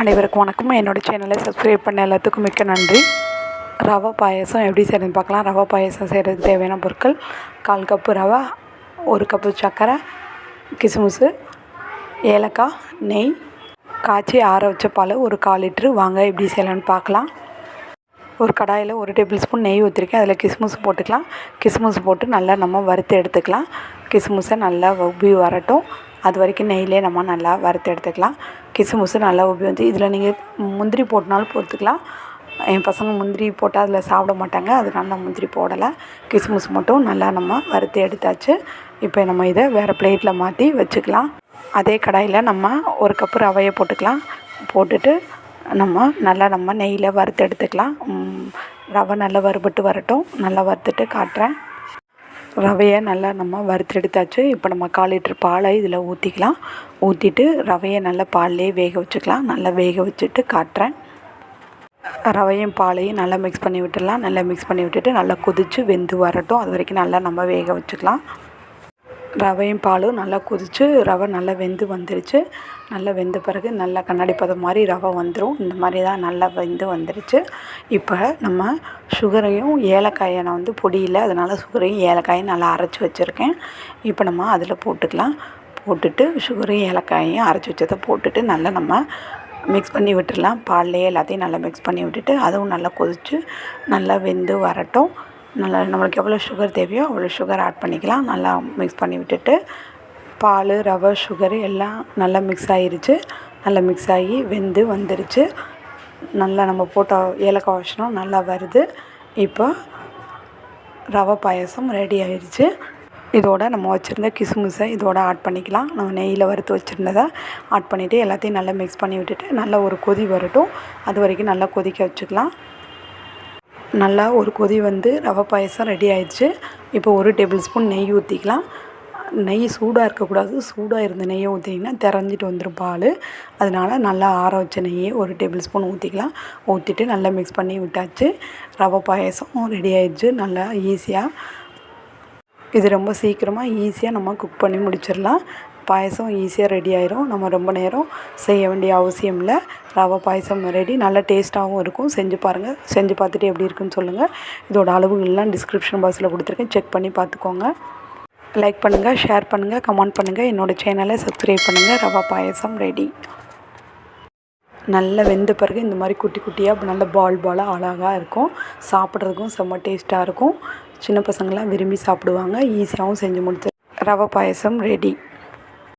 அனைவருக்கும் வணக்கம். என்னோடய சேனலை சப்ஸ்கிரைப் பண்ண எல்லாத்துக்கும் மிக்க நன்றி. ரவா பாயசம் எப்படி செய்யறதுன்னு பார்க்கலாம். ரவா பாயசம் செய்கிறதுக்கு தேவையான பொருட்கள் கால் கப்பு ரவா ஒரு கப்பு சர்க்கரை கிசுமிசு ஏலக்காய் நெய் காய்ச்சி ஆற வச்ச பால் ஒரு கால் லிட்ரு வாங்க எப்படி செய்யலான்னு பார்க்கலாம். ஒரு கடாயில் ஒரு டேபிள் ஸ்பூன் நெய் ஊற்றிருக்கேன் அதில் கிஸ்மிஸ் போட்டுக்கலாம். கிஸ்மிஸ் போட்டு நல்லா நம்ம வறுத்து எடுத்துக்கலாம். கிஸ்மிஸை நல்லா உப்பி வரட்டும். அது வரைக்கும் நெய்யிலே நம்ம நல்லா வறுத்து எடுத்துக்கலாம். கிசுமுசு நல்லா உப்பி வந்து இதில் நீங்கள் முந்திரி போட்டினாலும் போட்டுக்கலாம். என் பசங்க முந்திரி போட்டால் அதில் சாப்பிட மாட்டாங்க அதனால நான் முந்திரி போடலை. கிசுமிஸ் மட்டும் நல்லா நம்ம வறுத்து எடுத்தாச்சு. இப்போ நம்ம இதை வேறு பிளேட்டில் மாற்றி வச்சுக்கலாம். அதே கடாயில் நம்ம ஒரு கப்பு ரவையை போட்டுக்கலாம். போட்டுட்டு நம்ம நல்லா நம்ம நெய்யில் வறுத்து எடுத்துக்கலாம். ரவை நல்லா வறுபட்டு வரட்டும். நல்லா வறுத்துட்டு காட்டுறேன். ரவையை நல்லா நம்ம வறுத்தெடுத்தாச்சு. இப்போ நம்ம கால் லிட்டர் பாலை இதில் ஊற்றிக்கலாம் ஊற்றிட்டு ரவையை நல்லா பால்லே வேக வச்சுக்கலாம். நல்லா வேக வச்சுட்டு காட்டுறேன். ரவையும் பாலையும் நல்லா மிக்ஸ் பண்ணி விட்டுடலாம். நல்லா மிக்ஸ் பண்ணி விட்டுட்டு நல்லா கொதித்து வெந்து வரட்டும். அது வரைக்கும் நல்லா நம்ம வேக வச்சுக்கலாம். ரவையும் பாலும் நல்லா கொதித்து ரவை நல்லா வெந்து வந்துருச்சு. நல்லா வெந்த பிறகு நல்லா கண்ணாடி பதம் மாதிரி ரவை வந்துடும் இந்த மாதிரி தான் நல்லா வெந்து வந்துருச்சு. இப்போ நம்ம சுகரையும் ஏலக்காயை நான் வந்து பொடியில் அதனால் சுகரையும் ஏலக்காயும் நல்லா அரைச்சி வச்சுருக்கேன். இப்போ நம்ம அதில் போட்டுக்கலாம். போட்டுட்டு சுகரையும் ஏலக்காயையும் அரைச்சி வச்சதை போட்டுட்டு நல்லா நம்ம மிக்ஸ் பண்ணி விட்டுடலாம். பால்லையே எல்லாத்தையும் நல்லா மிக்ஸ் பண்ணி விட்டுட்டு அதுவும் நல்லா கொதித்து நல்லா வெந்து வரட்டும். நல்லா நம்மளுக்கு எவ்வளோ சுகர் தேவையோ அவ்வளோ சுகர் ஆட் பண்ணிக்கலாம். நல்லா மிக்ஸ் பண்ணி விட்டுட்டு பால் ரவை சுகரு எல்லாம் நல்லா மிக்ஸ் ஆகிருச்சு நல்லா மிக்ஸ் ஆகி வெந்து வந்துருச்சு. நல்லா நம்ம போட்ட ஏலக்காய் வாசனம் நல்லா வருது. இப்போ ரவை பாயசம் ரெடி ஆயிடுச்சு இதோட நம்ம வச்சுருந்த கிசுமிசை இதோட ஆட் பண்ணிக்கலாம். நம்ம நெய்யில் வறுத்து வச்சுருந்ததை ஆட் பண்ணிவிட்டு எல்லாத்தையும் நல்லா மிக்ஸ் பண்ணி விட்டுட்டு நல்லா ஒரு கொதி வரட்டும். அது வரைக்கும் நல்லா கொதிக்க வச்சுக்கலாம். நல்லா ஒரு கொதி வந்து ரவை பாயசம் ரெடி ஆயிடுச்சு. இப்போ ஒரு டேபிள் ஸ்பூன் நெய் ஊற்றிக்கலாம் நெய் சூடாக இருக்கக்கூடாது. சூடாக இருந்த நெய்யை ஊற்றிங்கன்னா திறஞ்சிட்டு வந்துடும் பால். அதனால் நல்லா ஆற வச்ச நெய்யை ஒரு டேபிள் ஸ்பூன் ஊற்றிக்கலாம் ஊற்றிட்டு நல்லா மிக்ஸ் பண்ணி விட்டாச்சு. ரவை பாயசம் ரெடி ஆயிடுச்சு. நல்லா ஈஸியாக இது ரொம்ப சீக்கிரமாக ஈஸியாக நம்ம குக் பண்ணி முடிச்சிடலாம். பாயசம் ஈஸியாக ரெடி ஆயிரும். நம்ம ரொம்ப நேரம் செய்ய வேண்டிய அவசியம் இல்லை. ரவை பாயசம் ரெடி நல்ல டேஸ்ட்டாகவும் இருக்கும். செஞ்சு பாருங்கள் செஞ்சு பார்த்துட்டு எப்படி இருக்குன்னு சொல்லுங்கள் இதோட அளவுகள்லாம் டிஸ்கிரிப்ஷன் பாக்ஸில் கொடுத்துருக்கேன். செக் பண்ணி பார்த்துக்கோங்க. லைக் பண்ணுங்கள் ஷேர் பண்ணுங்கள் கமெண்ட் பண்ணுங்கள் என்னோடய சேனலை சப்ஸ்கிரைப் பண்ணுங்கள் ரவா பாயசம் ரெடி நல்லா வெந்த பிறகு இந்த மாதிரி குட்டி குட்டியாக நல்ல பால் பாலாக அழகாக இருக்கும். சாப்பிட்றதுக்கும் செம்ம டேஸ்ட்டாக இருக்கும். சின்ன பசங்களாம் விரும்பி சாப்பிடுவாங்க. ஈஸியாகவும் செஞ்சு முடிச்சு ரவை பாயசம் ரெடி